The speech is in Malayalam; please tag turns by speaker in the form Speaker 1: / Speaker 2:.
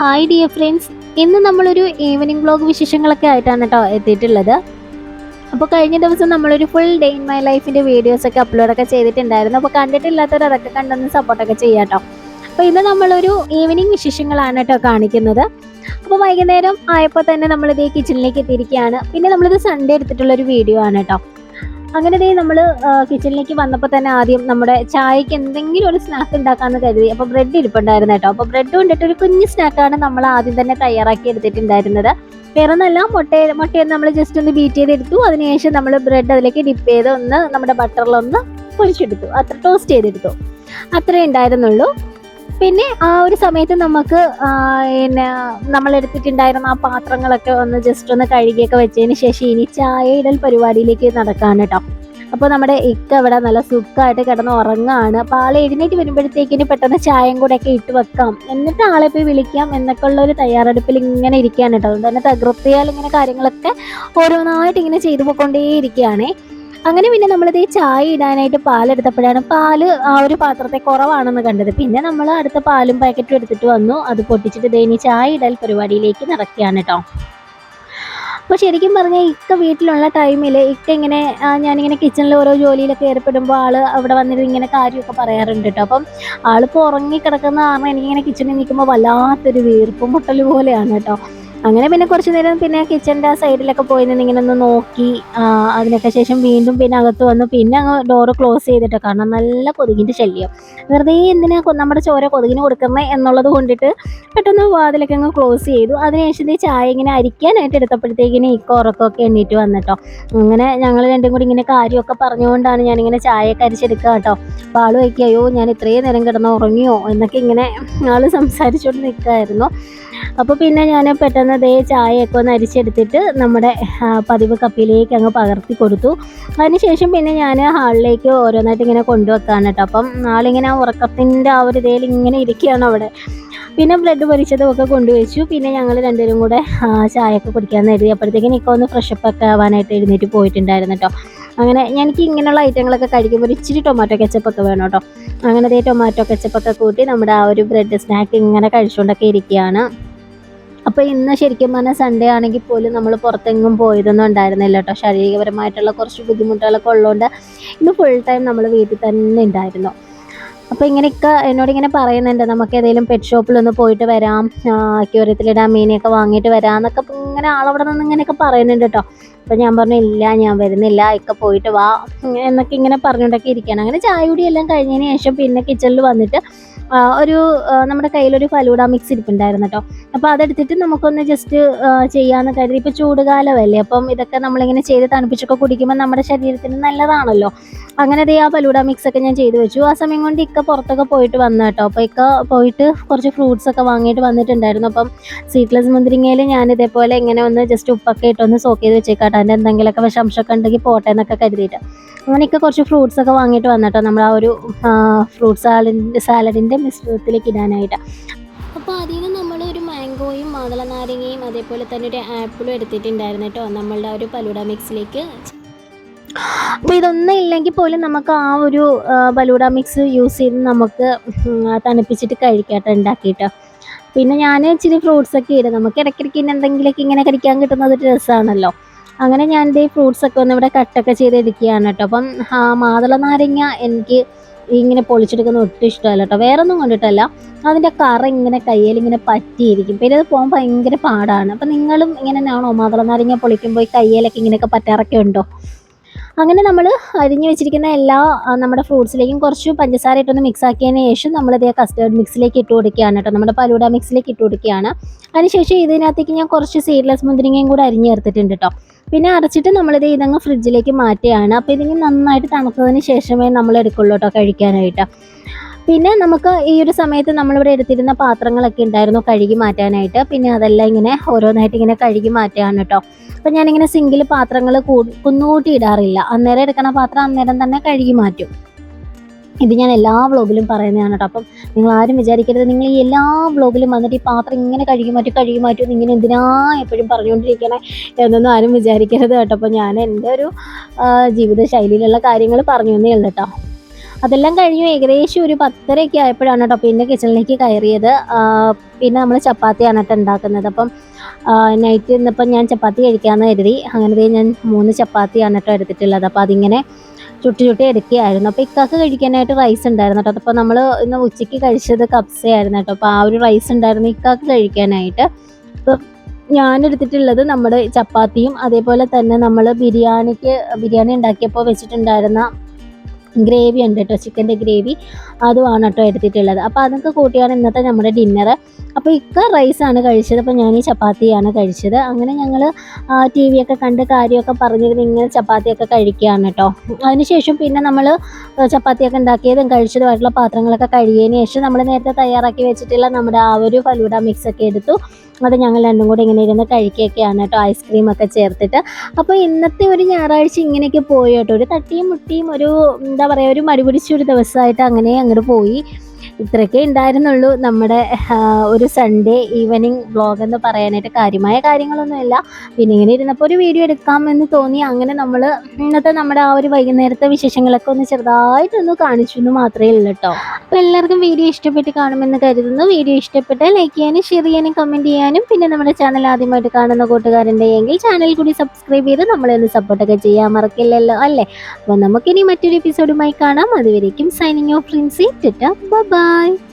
Speaker 1: ഹായ് ഡിയർ ഫ്രണ്ട്സ് ഇന്ന് നമ്മളൊരു ഈവനിങ് ബ്ലോഗ് വിശേഷങ്ങളൊക്കെ ആയിട്ടാണ് കേട്ടോ എത്തിയിട്ടുള്ളത്. അപ്പോൾ കഴിഞ്ഞ ദിവസം നമ്മളൊരു ഫുൾ ഡേ ഇൻ മൈ ലൈഫിന്റെ വീഡിയോസൊക്കെ അപ്ലോഡൊക്കെ ചെയ്തിട്ടുണ്ടായിരുന്നു. അപ്പോൾ കണ്ടിട്ടില്ലാത്തവർ അതൊക്കെ കണ്ടൊന്ന് സപ്പോർട്ടൊക്കെ ചെയ്യാം കേട്ടോ അപ്പോൾ ഇന്ന് നമ്മളൊരു ഈവനിങ് വിശേഷങ്ങളാണ് കേട്ടോ കാണിക്കുന്നത്. അപ്പോൾ വൈകുന്നേരം ആയപ്പോൾ തന്നെ നമ്മളിത് ഈ കിച്ചണിലേക്ക് എത്തിയിരിക്കുകയാണ്. പിന്നെ നമ്മളിത് സൺഡേ എടുത്തിട്ടുള്ളൊരു വീഡിയോ ആണ് കേട്ടോ അങ്ങനെ ദേ നമ്മൾ കിച്ചണിലേക്ക് വന്നപ്പോൾ തന്നെ ആദ്യം നമ്മുടെ ചായക്ക് എന്തെങ്കിലും ഒരു സ്നാക്ക് ഉണ്ടാക്കാമെന്ന് കരുതി. അപ്പോൾ ബ്രെഡ് ഇരിപ്പുണ്ടായിരുന്നു കേട്ടോ. അപ്പോൾ ബ്രെഡ് കൊണ്ടിട്ട് ഒരു കുഞ്ഞു സ്നാക്കാണ് നമ്മൾ ആദ്യം തന്നെ തയ്യാറാക്കി എടുത്തിട്ടുണ്ടായിരുന്നത്. വേറെ ഒന്നല്ല മുട്ട മുട്ടയിൽ നമ്മൾ ജസ്റ്റ് ഒന്ന് ബീറ്റ് ചെയ്തെടുത്തു. അതിനുശേഷം നമ്മൾ ബ്രെഡ് അതിലേക്ക് ഡിപ്പ് ചെയ്ത് ഒന്ന് നമ്മുടെ ബട്ടറിലൊന്ന് പൊരിച്ചെടുത്തു. അത്ര ടോസ്റ്റ് ചെയ്തെടുത്തു. അത്രേ ഉണ്ടായിരുന്നുള്ളൂ. പിന്നെ ആ ഒരു സമയത്ത് നമുക്ക് പിന്നെ നമ്മൾ എടുത്തിട്ടുണ്ടായിരുന്ന ആ പാത്രങ്ങളൊക്കെ ഒന്ന് ജസ്റ്റ് ഒന്ന് കഴുകിയൊക്കെ വെച്ചതിന് ശേഷം ഇനി ചായ ഇടൽ പരിപാടിയിലേക്ക് നടക്കാണ് കേട്ടോ അപ്പോൾ നമ്മുടെ ഇക്ക ഇവിടെ നല്ല സുഖമായിട്ട് കിടന്ന് ഉറങ്ങാണ്. അപ്പോൾ ആൾ എഴുന്നേറ്റ് വരുമ്പോഴത്തേക്കിന് പെട്ടെന്ന് ചായയും കൂടെ ഒക്കെ ഇട്ട് വെക്കാം. എന്നിട്ട് ആളെ പോയി വിളിക്കാം. എന്നൊക്കെ ഉള്ള ഒരു തയ്യാറെടുപ്പിൽ ഇങ്ങനെ ഇരിക്കുകയാണ് കേട്ടോ അതുകൊണ്ട് തന്നെ തകൃത്തിയാൽ ഇങ്ങനെ കാര്യങ്ങളൊക്കെ ഓരോന്നായിട്ട് ഇങ്ങനെ ചെയ്തു പോയിക്കൊണ്ടേ ഇരിക്കുകയാണേ അങ്ങനെ പിന്നെ നമ്മളിത് ഈ ചായ ഇടാനായിട്ട് പാലെടുത്തപ്പോഴാണ് പാൽ ആ ഒരു പാത്രത്തെ കുറവാണെന്ന് കണ്ടത്. പിന്നെ നമ്മൾ അടുത്ത പാലും പാക്കറ്റും എടുത്തിട്ട് വന്നു. അത് പൊട്ടിച്ചിട്ട് ഇനി ചായ ഇടൽ പരിപാടിയിലേക്ക് നടക്കുകയാണ് കേട്ടോ. അപ്പോൾ ശരിക്കും പറഞ്ഞാൽ ഇക്ക വീട്ടിലുള്ള ടൈമിൽ ഇക്ക ഇങ്ങനെ ഞാനിങ്ങനെ കിച്ചണിൽ ഓരോ ജോലിയിലൊക്കെ ഏർപ്പെടുമ്പോൾ ആൾ അവിടെ വന്നിട്ട് ഇങ്ങനെ കാര്യമൊക്കെ പറയാറുണ്ട് കേട്ടോ. അപ്പം ആളിപ്പോൾ ഉറങ്ങി കിടക്കുന്ന കാരണം എനിക്കിങ്ങനെ കിച്ചണിൽ നിൽക്കുമ്പോൾ വല്ലാത്തൊരു വീർപ്പും മുട്ടൽ പോലെയാണ് കേട്ടോ. അങ്ങനെ പിന്നെ കുറച്ച് നേരം പിന്നെ കിച്ചന്റെ സൈഡിലൊക്കെ പോയി നിന്ന് ഇങ്ങനെ ഒന്ന് നോക്കി അതിനൊക്കെ ശേഷം വീണ്ടും പിന്നെ അകത്ത് വന്നു. പിന്നെ അങ്ങ് ഡോറ് ക്ലോസ് ചെയ്തിട്ട് കാരണം നല്ല കൊതുകിന്റെ ശല്യം. വെറുതെ എന്തിനാ നമ്മുടെ ചോര കൊതുകിന് കൊടുക്കുന്നത് എന്നുള്ളത് കൊണ്ടിട്ട് പെട്ടെന്ന് വാതിലൊക്കെ അങ്ങ് ക്ലോസ് ചെയ്തു. അതിനുശേഷം ഈ ചായ ഇങ്ങനെ അരിക്കാനായിട്ട് എടുത്തപ്പോഴത്തേക്കിന് ഇക്ക ഉറക്കമൊക്കെ എണ്ണീറ്റ് വന്നിട്ടോ അങ്ങനെ ഞങ്ങൾ രണ്ടും കൂടി ഇങ്ങനെ കാര്യമൊക്കെ പറഞ്ഞുകൊണ്ടാണ് ഞാനിങ്ങനെ ചായയൊക്കെ അരിച്ചെടുക്കുക കേട്ടോ. അപ്പോൾ ആൾ അയ്യോ ഞാൻ ഇത്രയും നേരം കിടന്ന് ഉറങ്ങിയോ? എന്നൊക്കെ ഇങ്ങനെ ആൾ സംസാരിച്ചുകൊണ്ട് നിൽക്കുമായിരുന്നു അപ്പോൾ പിന്നെ ഞാൻ പെട്ടെന്ന് ദേ ചായയൊക്കെ ഒന്ന് അരിച്ചെടുത്തിട്ട് നമ്മുടെ പതിവ് കപ്പിലേക്ക് അങ്ങ് പകർത്തി കൊടുത്തു. അതിനുശേഷം പിന്നെ ഞാൻ ഹാളിലേക്ക് ഓരോന്നായിട്ട് ഇങ്ങനെ കൊണ്ടുവെക്കാണ് കേട്ടോ. അപ്പം ആളിങ്ങനെ ഉറക്കത്തിന്റെ ആ ഒരു ഇതേൽ ഇങ്ങനെ ഇരിക്കുകയാണ് അവിടെ. പിന്നെ ബ്ലഡ് പൊരിച്ചതും ഒക്കെ കൊണ്ടുവച്ചു. പിന്നെ ഞങ്ങൾ രണ്ടുപേരും കൂടെ ചായയൊക്കെ കുടിക്കാമെന്ന് എഴുതി അപ്പോഴത്തേക്കും ഒന്ന് ഫ്രഷപ്പ് ഒക്കെ ആവാനായിട്ട് എഴുന്നേറ്റ് പോയിട്ടുണ്ടായിരുന്നു കേട്ടോ. അങ്ങനെ എനിക്ക് ഇങ്ങനെയുള്ള ഐറ്റങ്ങളൊക്കെ കഴിക്കുമ്പോൾ ഒരു ഇച്ചിരി ടൊമാറ്റോ കെച്ചപ്പൊക്കെ വേണം കേട്ടോ. അങ്ങനെ ദേ ടൊമാറ്റോ കെച്ചപ്പൊക്കെ കൂട്ടി നമ്മുടെ ആ ഒരു ബ്രെഡ് സ്നാക്ക് ഇങ്ങനെ കഴിച്ചുകൊണ്ടൊക്കെ ഇരിക്കുകയാണ് അപ്പോൾ ഇന്ന് ശരിക്കും പറഞ്ഞാൽ സൺഡേ ആണെങ്കിൽ പോലും നമ്മൾ പുറത്തെങ്ങും പോയതൊന്നും ഉണ്ടായിരുന്നില്ല കേട്ടോ. ശാരീരികപരമായിട്ടുള്ള കുറച്ച് ബുദ്ധിമുട്ടുകളൊക്കെ ഉള്ളതുകൊണ്ട് ഇന്ന് ഫുൾ ടൈം നമ്മൾ വീട്ടിൽ തന്നെ ഉണ്ടായിരുന്നു അപ്പോൾ ഇങ്ങനെയൊക്കെ എന്നോട് ഇങ്ങനെ പറയുന്നുണ്ട്. നമുക്ക് ഏതെങ്കിലും പെറ്റ് ഷോപ്പിൽ ഒന്ന് പോയിട്ട് വരാം. അക്യൂരത്തിലിടാൻ മീനെയൊക്കെ വാങ്ങിയിട്ട് വരാം എന്നൊക്കെ ഇങ്ങനെ ആളവിടെ നിന്ന് ഇങ്ങനെയൊക്കെ പറയുന്നുണ്ട് കേട്ടോ അപ്പോൾ ഞാൻ പറഞ്ഞു ഇല്ല ഞാൻ വരുന്നില്ല. ഇക്ക പോയിട്ട് വാ. എന്നൊക്കെ ഇങ്ങനെ പറഞ്ഞുകൊണ്ടൊക്കെ ഇരിക്കുകയാണ്. അങ്ങനെ ചായ എല്ലാം കഴിഞ്ഞതിന് ശേഷം പിന്നെ കിച്ചണിൽ വന്നിട്ട് ഒരു നമ്മുടെ കയ്യിലൊരു ഫലൂഡ മിക്സ് ഇരിപ്പുണ്ടായിരുന്നു കേട്ടോ അപ്പോൾ അതെടുത്തിട്ട് നമുക്കൊന്ന് ജസ്റ്റ് ചെയ്യാമെന്ന് കരുതി. ഇപ്പോൾ ചൂടുകാലമല്ലേ അപ്പം ഇതൊക്കെ നമ്മളിങ്ങനെ ചെയ്ത് തണുപ്പിച്ചൊക്കെ കുടിക്കുമ്പോൾ നമ്മുടെ ശരീരത്തിന് നല്ലതാണല്ലോ. അങ്ങനെ അതേ ആ ബലൂഡ മിക്സ് ഒക്കെ ഞാൻ ചെയ്തു വെച്ചു. ആ സമയം കൊണ്ട് ഇക്ക പുറത്തൊക്കെ പോയിട്ട് വന്നു കേട്ടോ. അപ്പോൾ ഇക്ക പോയിട്ട് കുറച്ച് ഫ്രൂട്ട്സ് ഒക്കെ വാങ്ങിയിട്ട് വന്നിട്ടുണ്ടായിരുന്നു. അപ്പം സീറ്റ്ലെസ് മുന്തിരിങ്ങയിൽ ഞാൻ ഇതേപോലെ ഇങ്ങനെ ഒന്ന് ജസ്റ്റ് ഉപ്പൊക്കെ ഇട്ടൊന്ന് സോക്ക് ചെയ്ത് വെച്ചേക്കാട്ടോ. അതിന്റെ എന്തെങ്കിലുമൊക്കെ വിഷാംശമൊക്കെ ഉണ്ടെങ്കിൽ പോട്ടെ എന്നൊക്കെ കരുതിയിട്ട്. അങ്ങനെ ഇക്ക കുറച്ച് ഫ്രൂട്ട്സ് ഒക്കെ വാങ്ങിയിട്ട് വന്നിട്ടോ നമ്മൾ ആ ഒരു ഫ്രൂട്ട് സാലഡിന്റെ സാലഡിന്റെ മിശ്രിതത്തിലേക്ക് ഇടാനായിട്ട്. അപ്പോൾ അതിന് ഒരു മാതള നാരങ്ങയും അതേപോലെ തന്നെ ഒരു ആപ്പിളും എടുത്തിട്ടുണ്ടായിരുന്നു കേട്ടോ. നമ്മളുടെ ഒരു പലൂട മിക്സിലേക്ക്. അപ്പോൾ ഇതൊന്നും ഇല്ലെങ്കിൽ പോലും നമുക്ക് ആ ഒരു ബലൂഡ മിക്സ് യൂസ് ചെയ്ത് നമുക്ക് തണുപ്പിച്ചിട്ട് കഴിക്കാട്ടോ ഉണ്ടാക്കിയിട്ട്. പിന്നെ ഞാൻ ഇച്ചിരി ഫ്രൂട്ട്സ് ഒക്കെ ഇടും. നമുക്ക് ഇടയ്ക്കിടയ്ക്ക് ഇനി എന്തെങ്കിലുമൊക്കെ ഇങ്ങനെ കഴിക്കാൻ കിട്ടുന്നത് ഒരു രസമാണല്ലോ. അങ്ങനെ ഞാൻ എന്റെ ഫ്രൂട്ട്സ് ഒക്കെ ഒന്ന് ഇവിടെ കട്ടൊക്കെ ചെയ്ത് എടുക്കുകയാണ് കേട്ടോ. അപ്പം മാതള നാരങ്ങ എനിക്ക് ഇങ്ങനെ പൊളിച്ചെടുക്കുന്ന ഒട്ടും ഇഷ്ടമല്ല കേട്ടോ വേറെ ഒന്നും കൊണ്ടിട്ടല്ല. അതിന്റെ കറ ഇങ്ങനെ കയ്യിൽ ഇങ്ങനെ പറ്റിയിരിക്കും. പിന്നെ അത് പോകാൻ ഭയങ്കര പാടാണ്. അപ്പം നിങ്ങളും ഇങ്ങനെ ആണോ മാതള നാരങ്ങ പൊളിക്കുമ്പോൾ ഈ കയ്യിലൊക്കെ ഇങ്ങനെയൊക്കെ പറ്റാറൊക്കെ ഉണ്ടോ? അങ്ങനെ നമ്മൾ അരിഞ്ഞു വെച്ചിരിക്കുന്ന എല്ലാ നമ്മുടെ ഫ്രൂട്ട്സിലേക്കും കുറച്ച് പഞ്ചസാര ഇട്ടൊന്ന് മിക്സ് ആക്കിയതിന് ശേഷം നമ്മളിത് കസ്റ്റേർഡ് മിക്സിലേക്ക് ഇട്ട് കൊടുക്കുകയാണ് കേട്ടോ. നമ്മുടെ പലൂട മിക്സിലേക്ക് ഇട്ട് കൊടുക്കുകയാണ്. അതിനുശേഷം ഇതിനകത്തേക്ക് ഞാൻ കുറച്ച് സീഡ്ലെസ് മുന്തിരിങ്ങയും കൂടെ അരിഞ്ഞു ചേർത്തിട്ടുണ്ട് കേട്ടോ. പിന്നെ അരച്ചിട്ട് നമ്മളിത് ഇതങ്ങ് ഫ്രിഡ്ജിലേക്ക് മാറ്റുകയാണ്. അപ്പോൾ ഇതിങ്ങനെ നന്നായിട്ട് തണുത്തതിന് ശേഷമേ നമ്മൾ എടുക്കുള്ളൂ കേട്ടോ കഴിക്കാനായിട്ട്. പിന്നെ നമുക്ക് ഈ ഒരു സമയത്ത് നമ്മളിവിടെ എടുത്തിരുന്ന പാത്രങ്ങളൊക്കെ ഉണ്ടായിരുന്നു കഴുകി മാറ്റാനായിട്ട്. പിന്നെ അതെല്ലാം ഇങ്ങനെ ഓരോന്നായിട്ട് ഇങ്ങനെ കഴുകി മാറ്റുകയാണ് കേട്ടോ അപ്പം ഞാനിങ്ങനെ സിങ്കിൽ പാത്രങ്ങൾ കുന്നുകൂട്ടി ഇടാറില്ല. അന്നേരം എടുക്കണ പാത്രം അന്നേരം തന്നെ കഴുകി മാറ്റും. ഇത് ഞാൻ എല്ലാ വ്ളോഗിലും പറയുന്നതാണ് കേട്ടോ അപ്പം നിങ്ങൾ ആരും വിചാരിക്കരുത്. നിങ്ങൾ ഈ എല്ലാ വ്ലോഗിലും വന്നിട്ട് ഈ പാത്രം ഇങ്ങനെ കഴുകി മാറ്റി കഴുകി മാറ്റും ഇങ്ങനെ എന്തിനാ എപ്പോഴും പറഞ്ഞുകൊണ്ടിരിക്കണേ എന്നൊന്നും ആരും വിചാരിക്കരുത് കേട്ടോ അപ്പോൾ ഞാൻ എന്റെ ഒരു ജീവിത ശൈലിയിലുള്ള കാര്യങ്ങൾ പറഞ്ഞു തന്നെയുള്ളൂ കേട്ടോ അതെല്ലാം കഴിഞ്ഞു ഏകദേശം ഒരു പത്തരയൊക്കെ ആയപ്പോഴാണ് കേട്ടോ പിന്നെ കിച്ചണിലേക്ക് കയറിയത്. പിന്നെ നമ്മൾ ചപ്പാത്തിയാണ് കേട്ടോ ഉണ്ടാക്കുന്നത്. അപ്പം നൈറ്റ് ഇന്നിപ്പം ഞാൻ ചപ്പാത്തി കഴിക്കാമെന്ന് കരുതി. അങ്ങനെ ഞാൻ മൂന്ന് ചപ്പാത്തിയാണ് കേട്ടോ എടുത്തിട്ടുള്ളത്. അപ്പോൾ അതിങ്ങനെ ചുട്ടി ചുട്ടി എടുക്കുകയായിരുന്നു. അപ്പോൾ ഇക്കാക്ക് കഴിക്കാനായിട്ട് റൈസ് ഉണ്ടായിരുന്നു കേട്ടോ. അപ്പോൾ നമ്മൾ ഇന്ന് ഉച്ചയ്ക്ക് കഴിച്ചത് കപ്സയായിരുന്നു കേട്ടോ. അപ്പോൾ ആ ഒരു റൈസ് ഉണ്ടായിരുന്നു ഇക്കാക്ക് കഴിക്കാനായിട്ട്. അപ്പോൾ ഞാൻ എടുത്തിട്ടുള്ളത് നമ്മുടെ ചപ്പാത്തിയും അതേപോലെ തന്നെ നമ്മൾ ബിരിയാണിക്ക് ബിരിയാണി ഉണ്ടാക്കിയപ്പോൾ വെച്ചിട്ടുണ്ടായിരുന്ന ഗ്രേവി ഉണ്ട് കേട്ടോ ചിക്കന്റെ ഗ്രേവി. അതുമാണ് കേട്ടോ എടുത്തിട്ടുള്ളത്. അപ്പോൾ അതൊക്കെ കൂട്ടിയാണ് ഇന്നത്തെ നമ്മുടെ ഡിന്നർ അപ്പോൾ ഇക്ക റൈസാണ് കഴിച്ചത്. അപ്പോൾ ഞാൻ ഈ ചപ്പാത്തിയാണ് കഴിച്ചത്. അങ്ങനെ ഞങ്ങൾ ടി ഒക്കെ കണ്ട് കാര്യമൊക്കെ പറഞ്ഞിരുന്ന്. ഇങ്ങനെ ചപ്പാത്തിയൊക്കെ കഴിക്കുകയാണ് കേട്ടോ. അതിനുശേഷം പിന്നെ നമ്മൾ ചപ്പാത്തിയൊക്കെ ഉണ്ടാക്കിയതും കഴിച്ചതുമായിട്ടുള്ള പാത്രങ്ങളൊക്കെ കഴുകിയതിന് ശേഷം നമ്മൾ നേരത്തെ തയ്യാറാക്കി വെച്ചിട്ടുള്ള നമ്മുടെ ആ ഒരു ഫലൂഡ മിക്സ് ഒക്കെ എടുത്തു. അത് ഞങ്ങൾ രണ്ടും കൂടി ഇങ്ങനെ ഇരുന്ന് കഴിക്കുകയൊക്കെയാണ് കേട്ടോ ഐസ്ക്രീമൊക്കെ ചേർത്തിട്ട്. അപ്പോൾ ഇന്നത്തെ ഒരു ഞായറാഴ്ച ഇങ്ങനെയൊക്കെ പോയി കേട്ടോ. ഒരു തട്ടിയും മുട്ടിയും ഒരു എന്താ പറയുക ഒരു മടിപിടിച്ച ഒരു ദിവസമായിട്ട് അങ്ങനെ അങ്ങോട്ട് പോയി. ഇത്രയൊക്കെ ഉണ്ടായിരുന്നുള്ളൂ. നമ്മുടെ ഒരു സൺഡേ ഈവനിങ് വ്ളോഗ് എന്ന് പറയാനായിട്ട് കാര്യമായ കാര്യങ്ങളൊന്നുമില്ല. പിന്നെ ഇങ്ങനെ ഇരുന്നപ്പോൾ ഒരു വീഡിയോ എടുക്കാം എന്ന് തോന്നി. അങ്ങനെ നമ്മൾ ഇന്നത്തെ നമ്മുടെ ആ ഒരു വൈകുന്നേരത്തെ വിശേഷങ്ങളൊക്കെ ഒന്ന് ചെറുതായിട്ടൊന്ന് കാണിച്ചു എന്ന് മാത്രമേ ഉള്ളൂ കേട്ടോ അപ്പോൾ എല്ലാവർക്കും വീഡിയോ ഇഷ്ടപ്പെട്ട് കാണുമെന്ന് കരുതുന്നു. വീഡിയോ ഇഷ്ടപ്പെട്ട് ലൈക്ക് ചെയ്യാനും ഷെയർ ചെയ്യാനും കമന്റ് ചെയ്യാനും പിന്നെ നമ്മുടെ ചാനൽ ആദ്യമായിട്ട് കാണുന്ന കൂട്ടുകാരുണ്ട് എങ്കിൽ ചാനൽ കൂടി സബ്സ്ക്രൈബ് ചെയ്ത് നമ്മളെ ഒന്ന് സപ്പോർട്ടൊക്കെ ചെയ്യാൻ മറക്കില്ലല്ലോ അല്ലേ? അപ്പോൾ നമുക്കിനി മറ്റൊരു എപ്പിസോഡുമായി കാണാം. അതുവരേക്കും signing off Frincy Tetta bye はイ